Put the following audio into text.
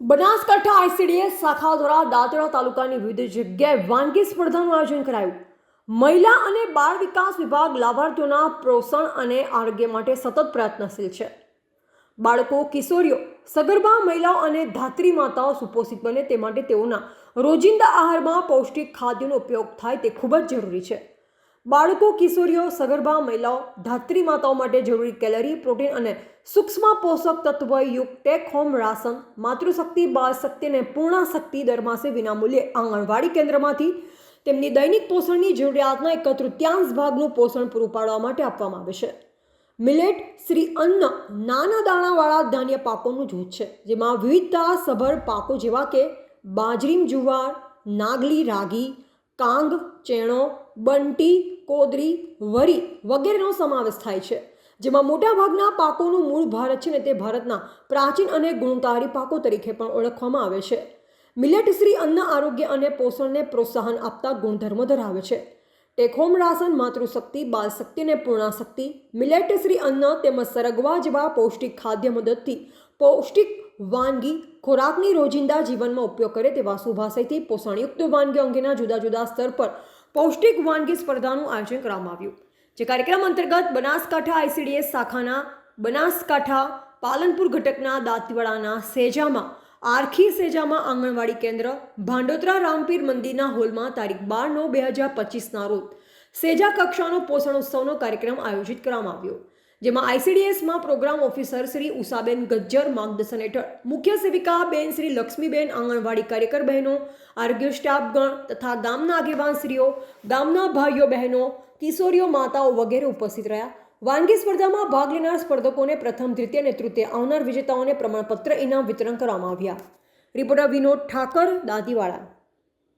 Banaskantha ICDS શાખા દ્વારા દાંતડા તાલુકાની વિવિધ જગ્યાએ વાનગી સ્પર્ધાનું આયોજન કરાયું. મહિલા અને બાળ વિકાસ વિભાગ લાભાર્થીઓના પોષણ અને આરોગ્ય માટે સતત પ્રયત્નશીલ છે. બાળકો, કિશોરીઓ, સગર્ભા મહિલાઓ અને ધાત્રી માતાઓ સુપોષિત બને તે માટે તેઓના રોજિંદા આહારમાં પૌષ્ટિક ખાદ્યનો ઉપયોગ થાય તે ખૂબ જ જરૂરી છે. બાળકો, કિશોરીઓ, સગર્ભા મહિલાઓ, ધાત્રી માતાઓ માટે જરૂરી કેલરી, પ્રોટીન અને સૂક્ષ્મ પોષક તત્વયુક્ત ટેક હોમ રાશન, માતૃશક્તિ, બાળ શક્તિ અને પૂર્ણ શક્તિ દર માસે વિનામૂલ્યે આંગણવાડી કેન્દ્રમાંથી તેમની દૈનિક પોષણની જરૂરિયાતના એક ત્યાંશ ભાગનું પોષણ પૂરું પાડવા માટે આપવામાં આવે છે. મિલેટ શ્રી અન્ન નાના દાણાવાળા ધાન્ય પાકોનું જૂથ છે, જેમાં વિવિધતા સભર પાકો જેવા કે બાજરીમ જુવાર, નાગલી રાગી કાંગ, ચેણો, બંટી, કોદરી, વરી વગેરેનો સમાવેશ થાય છે. જેમાં મોટાભાગના પાકોનું મૂળ ભારત છે ને તે ભારતના પ્રાચીન અને ગુણકારી પાકો તરીકે પણ ઓળખવામાં આવે છે. મિલેટ શ્રી અન્ન આરોગ્ય અને પોષણને પ્રોત્સાહન આપતા ગુણધર્મો ધરાવે છે. ટેકહોમ રાશન માતૃશક્તિ બાળ શક્તિ અને પૂર્ણાશક્તિ, મિલેટ શ્રી અન્ન તેમજ સરગવા જેવા પૌષ્ટિક ખાદ્ય મદદથી પૌષ્ટિક વાનગી ખોરાકની રોજિંદા જીવનમાં ઉપયોગ કરે તેવા શુભાશયથી પોષણયુક્ત વાનગી અંગેના જુદા જુદા સ્તર પર પૌષ્ટિક વાનગી સ્પર્ધાનું આયોજન કરવામાં આવ્યું. જે કાર્યક્રમ અંતર્ગત બનાસકાંઠા આઈસીડીએસ શાખાના બનાસકાંઠા પાલનપુર ઘટકના દાંતીવાડાના સેજામાં, આરખી સેજામાં આંગણવાડી કેન્દ્ર, ભાંડોતરા રામપીર મંદિરના હોલમાં તારીખ બાર નવ બે હજાર પચીસના રોજ સેજા કક્ષાનો પોષણ ઉત્સવનો કાર્યક્રમ આયોજિત કરવામાં આવ્યો. જેમાં આઈસીડીએસમાં પ્રોગ્રામ ઓફિસર શ્રી ઉષાબેન ગજ્જર, માર્ગદર્શન હેઠળ મુખ્ય સેવિકા બેન શ્રી લક્ષ્મીબેન આંગણવાડી કાર્યકર બહેનો આરોગ્ય સ્ટાફગણ તથા ગામના આગેવાનશ્રીઓ, ગામના ભાઈઓ બહેનો કિશોરીઓ, માતાઓ વગેરે ઉપસ્થિત રહ્યા. વાનગી સ્પર્ધામાં ભાગ લેનાર સ્પર્ધકોને પ્રથમ દ્વિતીય અને તૃતીય આવનાર વિજેતાઓને પ્રમાણપત્ર ઇનામ વિતરણ કરવામાં આવ્યા. રિપોર્ટર વિનોદ ઠાકર, દાંતીવાડા.